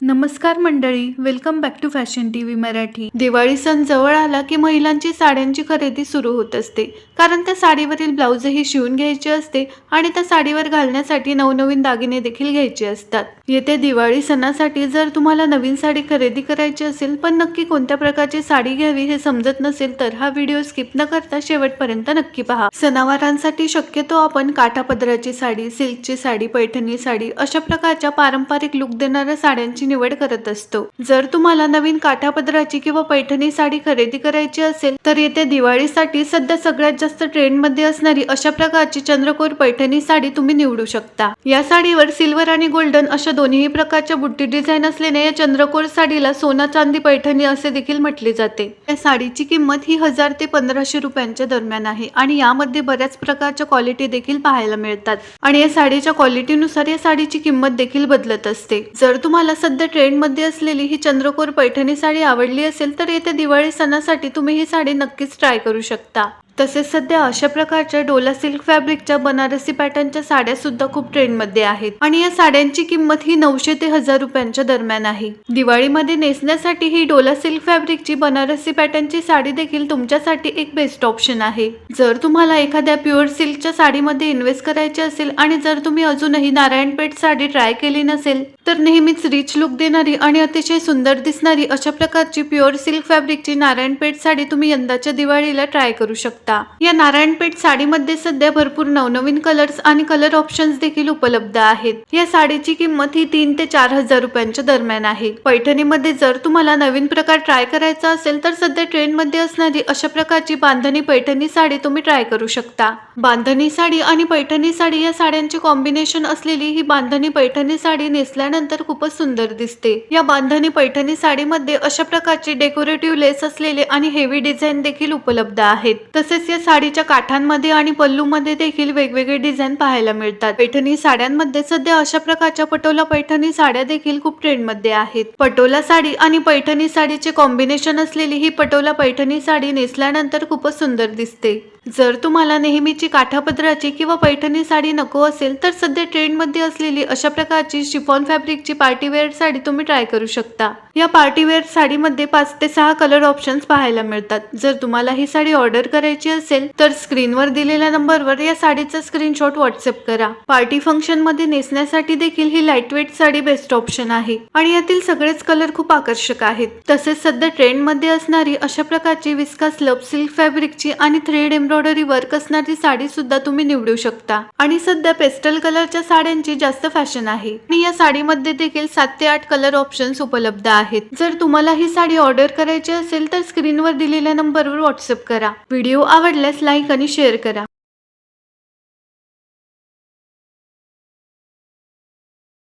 नमस्कार मंडळी welcome back to fashion T V Marathi. Diwali सण जवळ आला की महिलांची साड्यांची खरेदी सुरू होत असते. कारण त्या साडीवरील ब्लाऊजही शिवून घ्यायचे असते आणि त्या साडीवर घालण्यासाठी नवनवीन दागिने देखील घ्यायचे असतात. येत्या दिवाळी सणासाठी जर तुम्हाला नवीन साडी खरेदी करायची असेल पण नक्की कोणत्या प्रकारची साडी घ्यावी हे समजत नसेल तर हा व्हिडिओ स्किप न करता शेवटपर्यंत नक्की पहा. सणावारांसाठी शक्यतो आपण काठापदराची साडी सिल्कची साडी पैठणी साडी अशा प्रकारच्या पारंपरिक लुक देणाऱ्या साड्यांची निवड करत असतो. जर तुम्हाला नवीन काठापदराची किंवा पैठणी साडी खरेदी करायची असेल तर येत्या दिवाळीसाठी सध्या सगळ्यात जास्त ट्रेंडमध्ये असणारी अशा प्रकारची चंद्रकोर पैठणी साडी तुम्ही निवडू शकता. या साडीवर सिल्वर आणि गोल्डन अशा दोन्ही प्रकारच्या बुट्टी डिझाईन असल्याने या चंद्रकोर साडीला सोना चांदी पैठणी असे देखील म्हटले जाते. या साडीची किंमत ही हजार ते पंधराशे रुपयांच्या दरम्यान आहे आणि यामध्ये बऱ्याच प्रकारच्या क्वालिटी देखील पाहायला मिळतात. आणि या साडीच्या क्वालिटीनुसार या साडीची किंमत देखील बदलत असते. जर तुम्हाला सध्या सध्या ट्रेंडमध्ये असलेली ही चंद्रकोर पैठणी साडी आवडली असेल तर येत्या दिवाळी सणासाठी तुम्ही ही साडी नक्कीच ट्राय करू शकता. तसेच सध्या अशा प्रकारच्या डोला सिल्क फॅब्रिकच्या बनारसी पॅटर्नच्या साड्या सुद्धा खूप ट्रेंडमध्ये आहेत. आणि या साड्यांची किंमत ही नऊशे ते हजार रुपयांच्या दरम्यान आहे. दिवाळीमध्ये नेसण्यासाठी ही डोला सिल्क फॅब्रिकची बनारसी पॅटर्नची साडी देखील तुमच्यासाठी एक बेस्ट ऑप्शन आहे. जर तुम्हाला एखाद्या प्युअर सिल्कच्या साडीमध्ये इन्व्हेस्ट करायचे असेल आणि जर तुम्ही अजूनही नारायणपेठ साडी ट्राय केली नसेल तर नेहमीच रिच लुक देणारी आणि अतिशय सुंदर दिसणारी अशा प्रकारची प्युअर सिल्क फॅब्रिकची नारायणपेठ साडी तुम्ही यंदाच्या दिवाळीला ट्राय करू शकता. या नारायणपेठ साडीमध्ये सध्या भरपूर नवनवीन कलर्स आणि कलर ऑप्शन्स देखील उपलब्ध आहेत. या साडीची किंमत ही तीन ते चार हजार रुपयांच्या दरम्यान आहे. पैठणीमध्ये जर तुम्हाला नवीन प्रकार ट्राय करायचा असेल तर सध्या ट्रेंडमध्ये असणारी अशा प्रकारची बांधणी पैठणी साडी तुम्ही ट्राय करू शकता. बांधणी साडी आणि पैठणी साडी या साड्यांचे कॉम्बिनेशन असलेली ही बांधणी पैठणी साडी नेसल्यानंतर खूपच सुंदर दिसते. या बांधणी पैठणी साडीमध्ये अशा प्रकारचे डेकोरेटिव्ह लेस असलेले आणि हेवी डिझाईन देखील उपलब्ध आहेत. तसेच या साडीच्या काठांमध्ये आणि पल्लूमध्ये देखील वेगवेगळे डिझाईन पाहायला मिळतात. पैठणी साड्यांमध्ये सध्या अशा प्रकारच्या पटोला पैठणी साड्या देखील खूप ट्रेंडमध्ये आहेत. पटोला साडी आणि पैठणी साडीचे कॉम्बिनेशन असलेली ही पटोला पैठणी साडी नेसल्यानंतर खूपच सुंदर दिसते. जर तुम्हाला नेहमीची काठापदराची किंवा पैठणी साडी नको असेल तर सध्या ट्रेंडमध्ये असलेली अशा प्रकारची शिफॉन फॅब्रिकची पार्टीवेअर साडी तुम्ही ट्राय करू शकता. या पार्टीवेअर साडीमध्ये पाच ते सहा कलर ऑप्शन्स पाहायला मिळतात. जर तुम्हाला ही साडी ऑर्डर करायची असेल तर स्क्रीनवर दिलेल्या नंबरवर या साडीचा स्क्रीनशॉट व्हॉट्सअप करा. पार्टी फंक्शनमध्ये नेसण्यासाठी देखील ही लाईटवेट साडी बेस्ट ऑप्शन आहे. आणि यातील सगळेच कलर खूप आकर्षक आहेत. तसेच सध्या ट्रेंडमध्ये असणारी अशा प्रकारची विस्कास स्लब सिल्क फॅब्रिकची आणि थ्रेड एम्ब्रॉयडरी वर्क असणारी साडी सुद्धा तुम्ही निवडू शकता. आणि सध्या पेस्टल कलरच्या साड्यांची जास्त फॅशन आहे. आणि या साडीमध्ये देखील सात ते आठ कलर ऑप्शन्स उपलब्ध आहेत. जर तुम्हाला ही साडी ऑर्डर करायची असेल तर स्क्रीनवर दिलेल्या नंबरवर व्हॉट्सअप करा. व्हिडिओ आवडल्यास लाईक आणि शेअर करा.